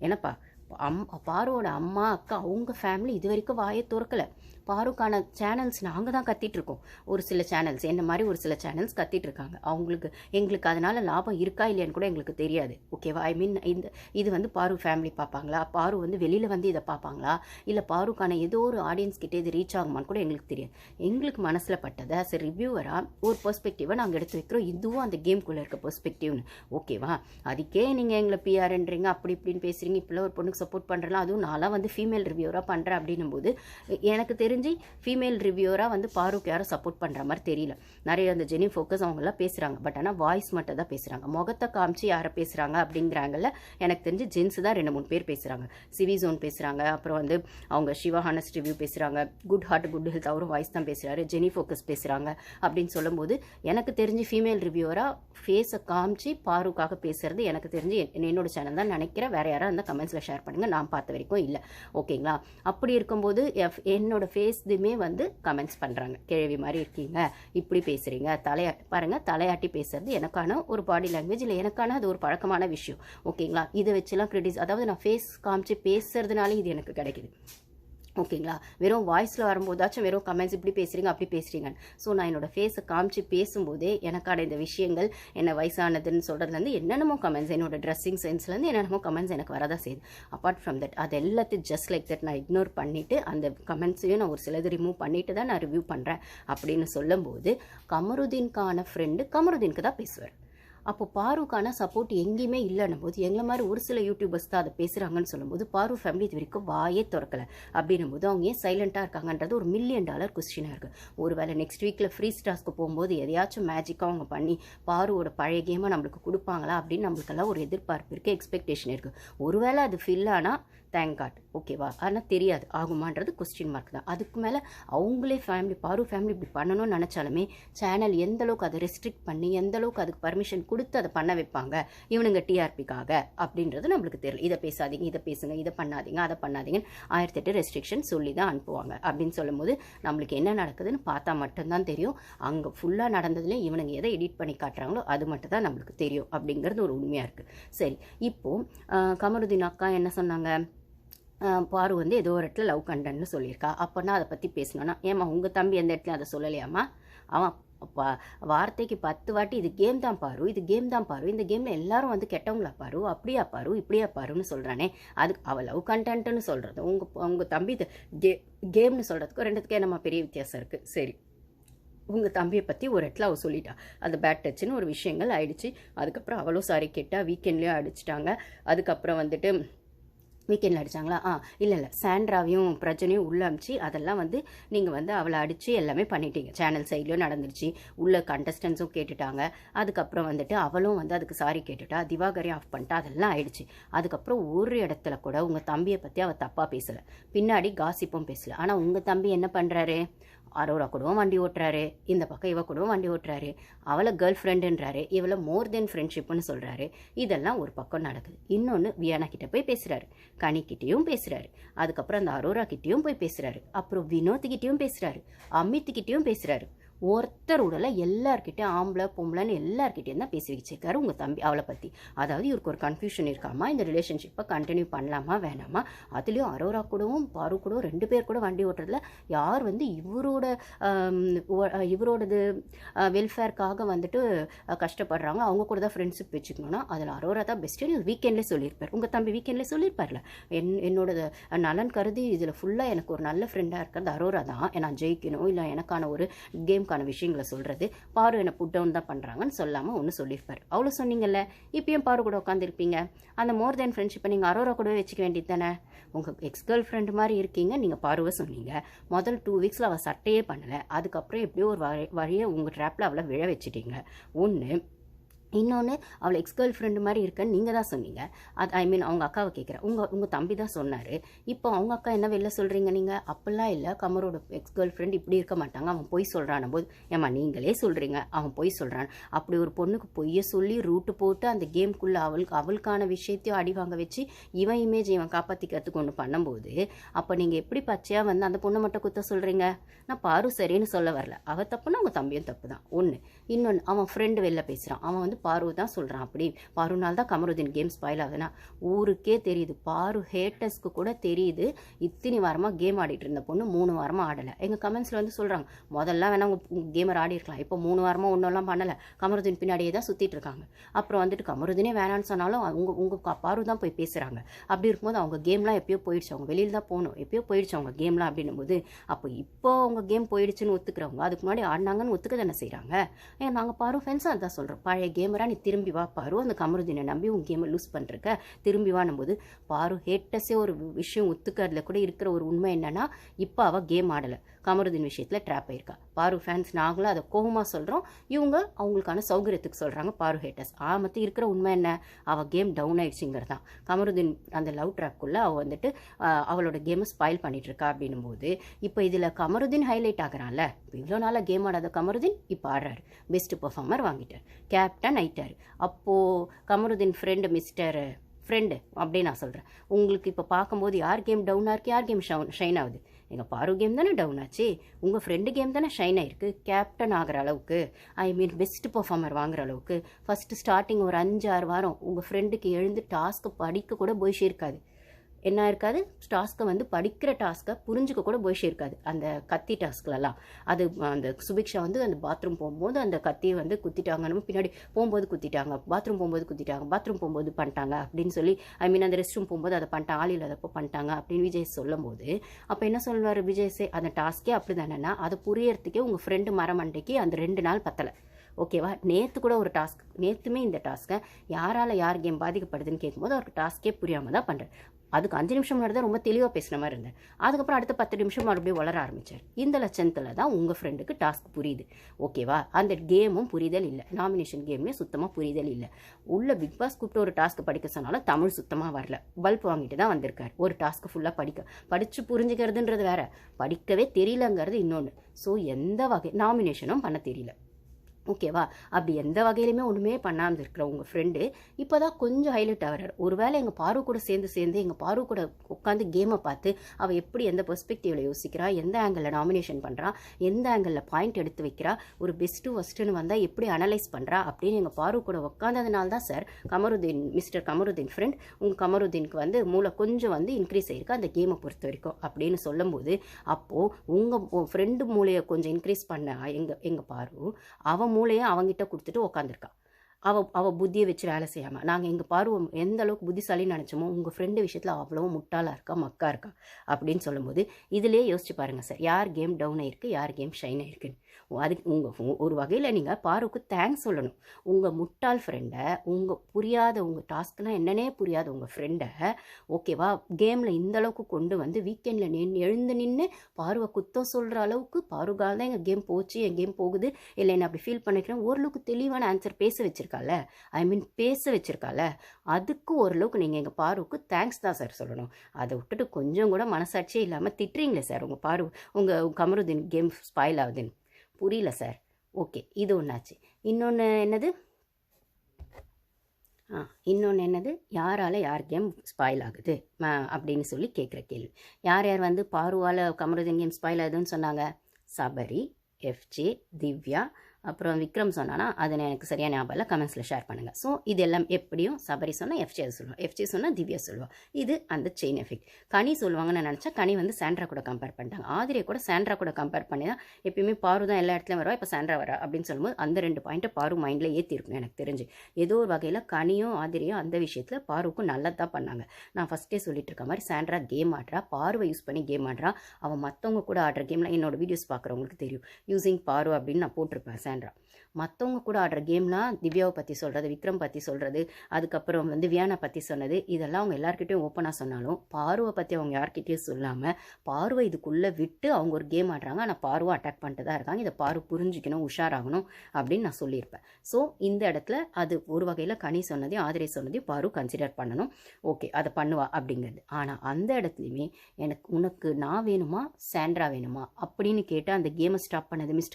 என்னப்பா அம் பாருவோட அம்மா அக்கா அவங்க ஃபேமிலி இது வரைக்கும் வாயை திறக்கல. பாருக்கான சேனல்ஸ் நாங்கள் தான் கத்திட்ருக்கோம் ஒரு சில சேனல்ஸ் என்ன மாதிரி ஒரு சில சேனல்ஸ் கத்திட்ருக்காங்க அவங்களுக்கு எங்களுக்கு அதனால் லாபம் இருக்கா இல்லையான்னு கூட எங்களுக்கு தெரியாது. ஓகேவா ஐ மீன் இந்த இது வந்து பாரு ஃபேமிலி பார்ப்பாங்களா? பாரு வந்து வெளியில் வந்து இதை பார்ப்பாங்களா? இல்லை பாருக்கான ஏதோ ஒரு ஆடியன்ஸ் கிட்டே இது ரீச் ஆகுமான்னு கூட எங்களுக்கு தெரியாது. எங்களுக்கு மனசில் பட்டதை சரி ரிவ்யூவராக ஒரு பெர்ஸ்பெக்டிவை நாங்கள் எடுத்து வைக்கிறோம். இதுவும் அந்த கேம்குள்ளே இருக்க பெர்ஸ்பெக்டிவ்னு ஓகேவா அதுக்கே நீங்கள் எங்களை பிஆர்ன்றீங்க அப்படி இப்படின்னு பேசுகிறீங்க இப்படிலாம் ஒரு பொண்ணுக்கு சப்போர்ட் பண்ணுறலாம் அதுவும் நான்லாம் வந்து ஃபீமேல் ரிவ்யூவராக பண்ணுறேன் அப்படின்னும் போது எனக்கு தெரிஞ்சு ஃபீமேல் ரிவ்யூவராக வந்து பாருக்கு யாரும் சப்போர்ட் பண்ணுற மாதிரி தெரியல. நிறைய அந்த ஜெனி ஃபோக்கஸ் அவங்கெல்லாம் பேசுகிறாங்க பட் ஆனால் வாய்ஸ் மட்டும் தான் பேசுகிறாங்க முகத்தை காமிச்சு யாரை பேசுகிறாங்க அப்படிங்கிறாங்கல்ல எனக்கு தெரிஞ்சு ஜென்ஸ் தான் ரெண்டு மூணு பேர் பேசுகிறாங்க சிவி ஜோன் பேசுகிறாங்க அப்புறம் வந்து அவங்க சிவா ஹானஸ் ரிவ்யூ பேசுகிறாங்க குட் ஹார்ட் குட் ஹெல்த் அவரும் வாய்ஸ் தான் பேசுகிறாரு ஜெனி ஃபோக்கஸ் பேசுகிறாங்க அப்படின்னு சொல்லும்போது எனக்கு தெரிஞ்சு ஃபீமேல் ரிவ்யூவராக ஃபேஸை காமிச்சு பாருக்காக பேசுகிறது எனக்கு தெரிஞ்சு என்னோட சேனல் தான் நினைக்கிறேன். வேறு யாராவது அந்த கமெண்ட்ஸில் ஷேர் பண்ணுங்கள் நான் பார்த்த வரைக்கும் இல்லை. ஓகேங்களா? அப்படி இருக்கும்போது எஃப்- என்னோட ஃபேஸ்துமே வந்து கமெண்ட்ஸ் பண்ணுறாங்க கிழவி மாதிரி இருக்கீங்க. இப்படி பேசுகிறீங்க தலையா பாருங்கள் தலையாட்டி பேசுறது எனக்கான ஒரு பாடி லாங்குவேஜ் இல்லை எனக்கான அது ஒரு பழக்கமான விஷயம். ஓகேங்களா? இதை வச்சுலாம் கிரிட்டிஸ் அதாவது நான் ஃபேஸ் காமிச்சு பேசுறதுனால இது எனக்கு கிடைக்குது. ஓகேங்களா? வெறும் வாய்ஸில் வரும்போதாச்சும் வெறும் கமெண்ட்ஸ் இப்படி பேசுகிறீங்க அப்படி பேசுகிறீங்க ஸோ நான் என்னோட ஃபேஸை காமிச்சு பேசும்போதே எனக்கான இந்த விஷயங்கள் என்ன வயசானதுன்னு சொல்கிறதுலேருந்து என்னென்னமோ கமெண்ட்ஸ் என்னோடய ட்ரெஸ்ஸிங் சென்ஸ்லேருந்து என்னென்னமோ கமெண்ட்ஸ் எனக்கு வரதான் செய்யுது. அப்பார்ட் ஃப்ரம் தட் அது எல்லாத்தையும் ஜஸ்ட் லைக் தட் நான் இக்னோர் பண்ணிவிட்டு அந்த கமெண்ட்ஸையும் நான் ஒரு சிலது ரிமூவ் பண்ணிட்டு தான் நான் ரிவ்யூ பண்ணுறேன் அப்படின்னு சொல்லும்போது கமருதீன்கான ஃப்ரெண்டு கமருதீனுக்கு தான் பேசுவார். அப்போ பாருக்கான சப்போர்ட் எங்கேயுமே இல்லைன்னும் போது எங்களை மாதிரி ஒரு சில யூடியூபர்ஸ் தான் அதை பேசுகிறாங்கன்னு சொல்லும்போது பாரு ஃபேமிலி இது வரைக்கும் வாயே திறக்கல. அப்படின்னும் போது அவங்க ஏன் சைலண்ட்டாக இருக்காங்கன்றது ஒரு மில்லியன் டாலர் கொஸ்டினாக இருக்குது ஒருவேளை நெக்ஸ்ட் வீக்கில் ஃப்ரீ ஸ்டாஸ்க்கு போகும்போது எதையாச்சும் மேஜிக்காக அவங்க பண்ணி பாருவோட பழைய கேமை நம்மளுக்கு கொடுப்பாங்களா அப்படின்னு நம்மளுக்கெல்லாம் ஒரு எதிர்பார்ப்பு இருக்குது எக்ஸ்பெக்டேஷன் இருக்குது ஒருவேளை அது ஃபில் ஆனால் தேங்க் காட் ஓகேவா ஆனால் தெரியாது. ஆகுமான்றது கொஸ்டின் மார்க் தான். அதுக்கு மேலே அவங்களே ஃபேமிலி பாரு ஃபேமிலி இப்படி பண்ணணும்னு நினச்சாலுமே சேனல் எந்த அளவுக்கு அதை ரெஸ்ட்ரிக்ட் பண்ணி எந்த அளவுக்கு அதுக்கு பர்மிஷன் கொடுத்து அதை பண்ண வைப்பாங்க? இவனுங்க டிஆர்பிக்காக அப்படின்றது நம்மளுக்கு தெரியல. இதை பேசாதீங்க இதை பேசுங்க இதை பண்ணாதீங்க அதை பண்ணாதீங்கன்னு ஆயிரத்தெட்டு ரெஸ்ட்ரிக்ஷன் சொல்லி தான் அனுப்புவாங்க. அப்படின்னு சொல்லும்போது நம்மளுக்கு என்ன நடக்குதுன்னு பார்த்தா மட்டும்தான் தெரியும். அங்கே ஃபுல்லாக நடந்ததுலேயே இவனுங்க எதை எடிட் பண்ணி காட்டுறாங்களோ அது மட்டும் தான் நம்மளுக்கு தெரியும் அப்படிங்கிறது ஒரு உண்மையாக இருக்குது சரி இப்போது கமருதீன் அக்கா என்ன சொன்னாங்க? பாரு வந்து ஏதோ ஒரு இடத்துல லவ் கண்டன்னு சொல்லியிருக்கா. அப்போனா அதை பற்றி பேசணும்னா ஏம்மா உங்கள் தம்பி எந்த இடத்துல அதை சொல்லலையாம்மா? அவன் அப்பா வார்த்தைக்கு பத்து வாட்டி இது கேம் தான் பாரு இது கேம் தான் பாரு இந்த கேமில் எல்லாரும் வந்து கெட்டவங்களா பாரு அப்படியா பாரு இப்படியா பாருன்னு சொல்கிறானே அதுக்கு அவள் லவ் கண்டென்ட்னு சொல்கிறது உங்கள் உங்கள் தம்பி இது கே கேம்னு சொல்கிறதுக்கும் ரெண்டுத்துக்கும் என்னம்மா பெரிய வித்தியாசம் இருக்குது சரி. உங்கள் தம்பியை பற்றி ஒரு இடத்துல அவள் சொல்லிட்டா. அது பேட் டச்சுன்னு ஒரு விஷயங்கள் ஆயிடுச்சு. அதுக்கப்புறம் அவளும் சாரி கேட்டால் வீக்கெண்ட்லேயும் அடிச்சிட்டாங்க. அதுக்கப்புறம் வந்துட்டு வீக்கெண்டில் அடிச்சாங்களா? ஆ இல்லை இல்லை. சாண்ட்ராவையும் பிரச்சனையும் உள்ளே அமிச்சு அதெல்லாம் வந்து நீங்கள் வந்து அவளை அடித்து எல்லாமே பண்ணிட்டீங்க. சேனல் சைட்லேயும் நடந்துருச்சு. உள்ள கண்டஸ்டன்ஸும் கேட்டுட்டாங்க. அதுக்கப்புறம் வந்துட்டு அவளும் வந்து அதுக்கு சாரி கேட்டுட்டா. திவாகரையும் ஆஃப் பண்ணிட்டா. அதெல்லாம் ஆயிடுச்சு. அதுக்கப்புறம் ஒரு இடத்துல கூட உங்கள் தம்பியை பற்றி அவள் தப்பாக பேசலை. பின்னாடி காசிப்பும் பேசல. ஆனால் உங்கள் தம்பி என்ன பண்ணுறாரு அரோரா கூடவும் வண்டி ஓட்டுறாரு? இந்த பக்கம் இவ கூடவும் வண்டி ஓட்டுறாரு? அவளை கேர்ள் ஃப்ரெண்டுன்றாரு இவளை மோர் தென் ஃப்ரெண்ட்ஷிப்னு சொல்கிறாரு இதெல்லாம் ஒரு பக்கம் நடக்குது. இன்னொன்று வியானா கிட்ட போய் பேசுகிறாரு கனிக்கிட்டேயும் பேசுகிறாரு அதுக்கப்புறம் அந்த அரோரா கிட்டேயும் போய் பேசுகிறாரு அப்புறம் வினோத்துக்கிட்டேயும் பேசுகிறாரு அமித்துக்கிட்டேயும் பேசுகிறாரு ஒருத்தர் உடலை எல்லார்கிட்டயும் ஆம்பளை பொம்பளைன்னு எல்லார்கிட்டயும் தான் பேசி வச்சிருக்காரு உங்கள் தம்பி அவளை பற்றி அதாவது இவருக்கு ஒரு கன்ஃபியூஷன் இருக்காமா? இந்த ரிலேஷன்ஷிப்பை கண்டினியூ பண்ணலாமா வேணாமா? அதுலேயும் அரோரா கூடவும் பாரு கூடவும் ரெண்டு பேர் கூட வண்டி ஓட்டுறதுல யார் வந்து இவரோட இவரோடது வெல்ஃபேர்க்காக வந்துட்டு கஷ்டப்படுறாங்க அவங்க கூட தான் ஃப்ரெண்ட்ஷிப் வச்சுக்கணும்னா அதில் அரோரா தான் பெஸ்ட்டுன்னு வீக்கெண்ட்லேயே சொல்லியிருப்பார். உங்கள் தம்பி வீக்கெண்ட்லேயே சொல்லியிருப்பார்ல? என் என்னோட நலன் கருதி இதில் ஃபுல்லாக எனக்கு ஒரு நல்ல ஃப்ரெண்டாக இருக்கிறது அரோரா தான். நான் ஜெயிக்கணும் இல்லை எனக்கான ஒரு கேம் கேம்க்கான விஷயங்களை சொல்கிறது பாரு என்னை புட் டவுன் தான் பண்ணுறாங்கன்னு சொல்லாமல் ஒன்று சொல்லியிருப்பார். அவ்வளோ சொன்னீங்கல்ல இப்பயும் பாரு கூட உட்காந்துருப்பீங்க அந்த மோர் தென் ஃப்ரெண்ட்ஷிப்பை நீங்கள் அரோரா கூட வச்சுக்க வேண்டியது தானே? உங்கள் எக்ஸ் கேர்ள் ஃப்ரெண்டு மாதிரி இருக்கீங்க நீங்கள் பாருவை சொன்னீங்க. முதல் டூ வீக்ஸில் அவள் சட்டையே பண்ணலை. அதுக்கப்புறம் எப்படியோ ஒரு வழி வழியை உங்கள் ட்ராப்பில் அவளை விழ வச்சிட்டீங்க. ஒன்று இன்னொன்று அவளை எக்ஸ் கேர்ள் ஃப்ரெண்டு மாதிரி இருக்கன்னு நீங்கள் தான் சொன்னீங்க. அது ஐ மீன் அவங்க அக்காவை கேட்குறேன் உங்கள் உங்கள் தம்பி தான் சொன்னார். இப்போ அவங்க அக்கா என்ன வெளில சொல்கிறீங்க நீங்கள் அப்போல்லாம் இல்லை. கமரோட எக்ஸ் கேர்ள் ஃப்ரெண்ட் இப்படி இருக்க மாட்டாங்க. அவன் பொய் சொல்கிறான் போது ஏம்மா நீங்களே சொல்கிறீங்க அவன் பொய் சொல்கிறான் அப்படி ஒரு பொண்ணுக்கு பொய்யை சொல்லி ரூட்டு போட்டு அந்த கேம்குள்ளே அவளுக்கு அவளுக்கான விஷயத்தையும் அடி வாங்க வச்சு இவன் இமேஜ் இவன் காப்பாற்றிக்கிறதுக்கு ஒன்று பண்ணும்போது அப்போ நீங்கள் எப்படி பச்சையாக வந்து அந்த பொண்ணை மட்டும் குத்த சொல்கிறீங்க நான் பாரு சரின்னு சொல்ல வரல. அவள் தப்புன்னா உங்கள் தம்பியும் தப்பு தான் ஒன்று இன்னொன்று அவன் ஃப்ரெண்டு வெளில பேசுகிறான் அவன் வந்து பாரு தான் சொல்கிறான் அப்படி. பாருனால் தான் கமருதீன் கேம் ஸ்பாயில் ஆகுதுன்னா. ஊருக்கே தெரியுது. பாரு ஹேட்டர்ஸ்க்கு கூட தெரியுது. இத்தனை வாரமாக கேம் ஆடிட்டு இருந்த பொண்ணு மூணு வாரமாக ஆடலை. எங்கள் கமெண்ட்ஸில் வந்து சொல்கிறாங்க முதல்ல வேணால் உங்கள் கேமர் ஆடி இருக்கலாம் இப்போ மூணு வாரமாக ஒன்றெல்லாம் பண்ணலை. கமருதீன் பின்னாடியே தான் சுற்றிட்டு இருக்காங்க. அப்புறம் வந்துட்டு கமருதீனே வேணான்னு சொன்னாலும் அவங்க உங்கள் பாரு தான் போய் பேசுகிறாங்க அப்படி இருக்கும்போது அவங்க கேம்லாம் எப்பயோ போயிடுச்சு. அவங்க வெளியில் தான் போகணும். எப்பயோ போயிடுச்சு அவங்க கேம்லாம் அப்படின்னும் போது அப்போ இப்போ அவங்க கேம் போயிடுச்சுன்னு ஒத்துக்கிறவங்க அதுக்கு முன்னாடி ஆடினாங்கன்னு ஒத்துக்க தானே செய்கிறாங்க ஏன் நாங்கள் பாரு ஃப்ரெண்ட்ஸாக அதான் சொல்கிறோம் பழைய கேம் கேமரா நீ திரும்பி வா பாரு. அந்த கமருதீனை நம்பி உன் கேமை லூஸ் பண்ணிருக்க திரும்பி வானும்போது பாரு ஹேட்டஸே ஒரு விஷயம் ஒத்துக்கிறதுல கூட இருக்கிற ஒரு உண்மை என்னன்னா இப்போ அவள் கேம் ஆடலை. கமருதீன் விஷயத்தில் ட்ராப் ஆயிருக்கா. பாரு ஃபேன்ஸ் நாங்களும் அதை கோபமாக சொல்கிறோம் இவங்க அவங்களுக்கான சௌகரியத்துக்கு சொல்கிறாங்க பாரு ஹேட்டர்ஸ் ஆ மற்ற இருக்கிற உண்மை என்ன? அவள் கேம் டவுன் ஆயிடுச்சுங்கிறது தான். கமருதீன் அந்த லவ் ட்ராக்குள்ளே அவள் வந்துட்டு அவளோட கேமை ஸ்பாயில் பண்ணிட்டு இருக்கா அப்படின்னும் போது இப்போ இதில் கமருதீன் ஹைலைட் ஆகிறான்ல? இப்போ இவ்வளோ நாளாக கேம் ஆடாத கமருதீன் இப்போ ஆடுறாரு. பெஸ்ட்டு பெர்ஃபார்மர் வாங்கிட்டார். கேப்டன் ஆயிட்டார். அப்போது கமருதீன் ஃப்ரெண்டு மிஸ்டர் ஃப்ரெண்டு அப்படின்னு நான் சொல்கிறேன் உங்களுக்கு இப்போ பார்க்கும்போது யார் கேம் டவுனாக இருக்கு யார் கேம் ஷவுன் ஷைன் ஆகுது? எங்கள் பாரு கேம் தானே டவுன் ஆச்சு. உங்கள் ஃப்ரெண்டு கேம் தானே ஷைன் ஆயிருக்கு. கேப்டன் ஆகிற அளவுக்கு ஐ மீன் பெஸ்ட் பர்ஃபார்மர் வாங்குற அளவுக்கு ஃபஸ்ட்டு ஸ்டார்டிங் ஒரு அஞ்சு ஆறு வாரம் உங்கள் ஃப்ரெண்டுக்கு எழுந்து டாஸ்க்கு படிக்க கூட போய் இருக்காது என்ன இருக்காது? டாஸ்க்கை வந்து படிக்கிற டாஸ்க்கை புரிஞ்சுக்க கூட போய் இருக்காது அந்த கத்தி டாஸ்க்லலாம். அது அந்த சுபிக்ஷா வந்து அந்த பாத்ரூம் போகும்போது அந்த கத்தியை வந்து குத்திட்டாங்கன்னு பின்னாடி போகும்போது குத்திட்டாங்க. பாத்ரூம் போகும்போது குத்திட்டாங்க. பாத்ரூம் போகும்போது பண்ணிட்டாங்க அப்படின்னு சொல்லி ஐ மீன் அந்த ரெஸ்ட் ரூம் போகும்போது அதை பண்ணிட்டாங்க ஆள் இல்லாதப்போ பண்ணிட்டாங்க அப்படின்னு விஜய் சொல்லும்போது அப்போ என்ன சொல்லுவார் விஜய் சே அந்த டாஸ்க்கே அப்படி தானேன்னா அதை புரியறதுக்கே உங்கள் ஃப்ரெண்டு மரமண்டைக்கு அந்த ரெண்டு நாள் பத்தலை. ஓகேவா நேற்று கூட ஒரு டாஸ்க் நேற்றுமே இந்த டாஸ்க்கை யாரால் யார் கேம் பாதிக்கப்படுதுன்னு கேட்கும்போது அவருக்கு டாஸ்க்கே புரியாமல் தான் பண்ணுறேன் அதுக்கு அஞ்சு நிமிஷம் முன்னாடி தான் ரொம்ப தெளிவாக பேசுகிற மாதிரி இருந்தேன். அதுக்கப்புறம் அடுத்த பத்து நிமிஷம் மறுபடியும் வளர ஆரம்பிச்சார். இந்த லட்சத்தில் தான் உங்கள் ஃப்ரெண்டுக்கு டாஸ்க் புரியுது. ஓகேவா அந்த கேமும் புரிதல் இல்லை. நாமினேஷன் கேமே சுத்தமாக புரிதல் இல்லை. உள்ள பிக் பாஸ் கூப்பிட்டு ஒரு டாஸ்க் படிக்க சொன்னாலும் தமிழ் சுத்தமாக வரல. பல்ப் வாங்கிட்டு தான் வந்திருக்கார். ஒரு டாஸ்க் ஃபுல்லாக படிக்க. படித்து புரிஞ்சுக்கிறதுன்றது வேற. படிக்கவே தெரியலங்கிறது இன்னொன்று ஸோ எந்த வகை நாமினேஷனும் பண்ண தெரியல. ஓகேவா அப்படி எந்த வகையிலுமே ஒன்றுமே பண்ணாமல் இருக்கிற உங்கள் ஃப்ரெண்டு இப்போ தான் கொஞ்சம் ஹைலைட் ஆகிறார். ஒருவேளை எங்கள் பாரு கூட சேர்ந்து சேர்ந்து எங்கள் பாரு கூட உட்காந்து கேமை பார்த்து அவள் எப்படி எந்த பெர்ஸ்பெக்டிவில் யோசிக்கிறா? எந்த ஆங்கிளில் நாமினேஷன் பண்ணுறா எந்த ஆங்கிளில் பாயிண்ட் எடுத்து வைக்கிறா? ஒரு பெஸ்ட்டு ஃபஸ்ட்டுன்னு வந்தால் எப்படி அனலைஸ் பண்ணுறா அப்படின்னு எங்கள் பாரு கூட உட்காந்ததுனால தான் sir Kamaruddin mister Kamaruddin friend உங்கள் கமருதீனுக்கு வந்து மூளை கொஞ்சம் வந்து இன்க்ரீஸ் ஆகிருக்கு அந்த கேமை பொறுத்த வரைக்கும் அப்படின்னு சொல்லும்போது அப்போது உங்கள் ஃப்ரெண்டு மூளையை கொஞ்சம் இன்க்ரீஸ் பண்ண எங்கள் எங்கள் பாரு அவன் மூளையை அவங்ககிட்ட கொடுத்துட்டு உக்காந்துருக்கா அவ அவ புத்தியை வச்சு வேலை செய்யாமல் நாங்கள் எங்கள் பார்வம் எந்த அளவுக்கு புத்திசாலின்னு நினச்சோமோ உங்கள் ஃப்ரெண்டு விஷயத்தில் அவ்வளோ முட்டாளாக இருக்கா மக்கா இருக்கா அப்படின்னு சொல்லும்போது இதிலே யோசிச்சு பாருங்கள் சார் யார் கேம் டவுன் ஆகிருக்கு யார் கேம் ஷைன் ஆகிருக்குன்னு அதுக்கு உங்கள் ஒரு வகையில் நீங்கள் பாருக்கு தேங்க்ஸ் சொல்லணும். உங்கள் முட்டாள் ஃப்ரெண்டை உங்கள் புரியாத உங்கள் டாஸ்க்னால் என்னன்னே புரியாத உங்கள் ஃப்ரெண்டை ஓகேவா கேமில் இந்த அளவுக்கு கொண்டு வந்து வீக்கெண்டில் நின்று எழுந்து நின்று பார்வை குத்தம் சொல்கிற அளவுக்கு பாருகால் தான் எங்கள் கேம் போச்சு என் கேம் போகுது இல்லை என்ன அப்படி ஃபீல் பண்ணிக்கிறேன் ஓரளவுக்கு தெளிவான ஆன்சர் பேச வச்சுருக்கால ஐ மீன் பேச வச்சுருக்கால அதுக்கு ஓரளவுக்கு நீங்கள் எங்கள் பாருவுக்கு தேங்க்ஸ் தான் சார் சொல்லணும். அதை விட்டுட்டு கொஞ்சம் கூட மனசாட்சியே இல்லாமல் திட்டுறீங்களே சார் உங்கள் பாரு உங்கள் கமருதீன் கேம் ஸ்பாயில் ஆகுதுன்னு. புரியல சார் ஓகே இது ஒன்றாச்சு இன்னொன்று என்னது? ஆ இன்னொன்று என்னது? யாரால் யார் கேம் ஸ்பாயில் ஆகுது? அப்படின்னு சொல்லி கேட்குற கேள்வி. யார் யார் வந்து பாருவால் கமருதீன் கேம் ஸ்பாயில் ஆகுதுன்னு சொன்னாங்க? சபரி எஃப்ஜே திவ்யா அப்புறம் விக்ரம் சொன்னானா அது எனக்கு சரியான ஞாபகம் இல்லை கமெண்ட்ஸில் ஷேர் பண்ணுங்கள் ஸோ இது எல்லாம் எப்படியும் சபரி சொன்னால் எஃப்ஜே சொல்லுவோம் எஃப்ஜே சொன்னால் திவ்யா சொல்லுவோம் இது அந்த செயின் எஃபெக்ட் கனி சொல்லுவாங்கன்னு நினச்சா கனி வந்து சாண்ட்ரா கூட கம்பேர் பண்ணிட்டாங்க. ஆதிரியை கூட சாண்ட்ரா கூட கம்பேர் பண்ணி தான் எப்பயுமே பாரு தான் எல்லா இடத்துலையும் வருவா இப்போ சாண்ட்ரா வரா அப்படின்னு சொல்லும்போது அந்த ரெண்டு பாயிண்ட்டை பாரு மைண்டில் ஏற்றிருக்கும் எனக்கு தெரிஞ்சு. ஏதோ ஒரு வகையில் கனியும் ஆதிரியும் அந்த விஷயத்தில் பாருக்கும் தான் பண்ணாங்க. நான் ஃபஸ்ட்டே சொல்லிட்டு இருக்க மாதிரி சாண்ட்ரா கேம் ஆடுறா பார்வை யூஸ் பண்ணி கேம் ஆடுறா. அவன் மற்றவங்க கூட ஆடுற கேம்லாம் என்னோட வீடியோஸ் பார்க்குறவங்களுக்கு தெரியும். யூஸிங் பாரு அப்படின்னு நான் போட்டிருப்பேன். சாண்ட்ரா. மற்றவங்க கூட ஆடுற கேம்லாம் திவ்யாவை பற்றி சொல்கிறது விக்ரம் பற்றி சொல்கிறது அதுக்கப்புறம் வந்து வியானா பற்றி சொன்னது இதெல்லாம் அவங்க எல்லாருக்கிட்டையும் ஓப்பனாக சொன்னாலும் பார்வை பற்றி அவங்க யார்கிட்டையும் சொல்லாமல் பார்வை இதுக்குள்ளே விட்டு அவங்க ஒரு கேம் ஆடுறாங்க ஆனால் பார்வை அட்டாக் பண்ணிட்டு தான் இருக்காங்க. இதை பார்வை புரிஞ்சுக்கணும் உஷாராகணும் அப்படின்னு நான் சொல்லியிருப்பேன். ஸோ இந்த இடத்துல அது ஒரு வகையில் கனி சொன்னதையும் ஆதிரை சொன்னதையும் பாரு கன்சிடர் பண்ணணும். ஓகே அதை பண்ணுவா அப்படிங்கிறது. ஆனால் அந்த இடத்துலையுமே எனக்கு உனக்கு நான் வேணுமா சாண்ட்ரா வேணுமா அப்படின்னு கேட்டால் அந்த கேமை ஸ்டாப் பண்ணது மிஸ்டர்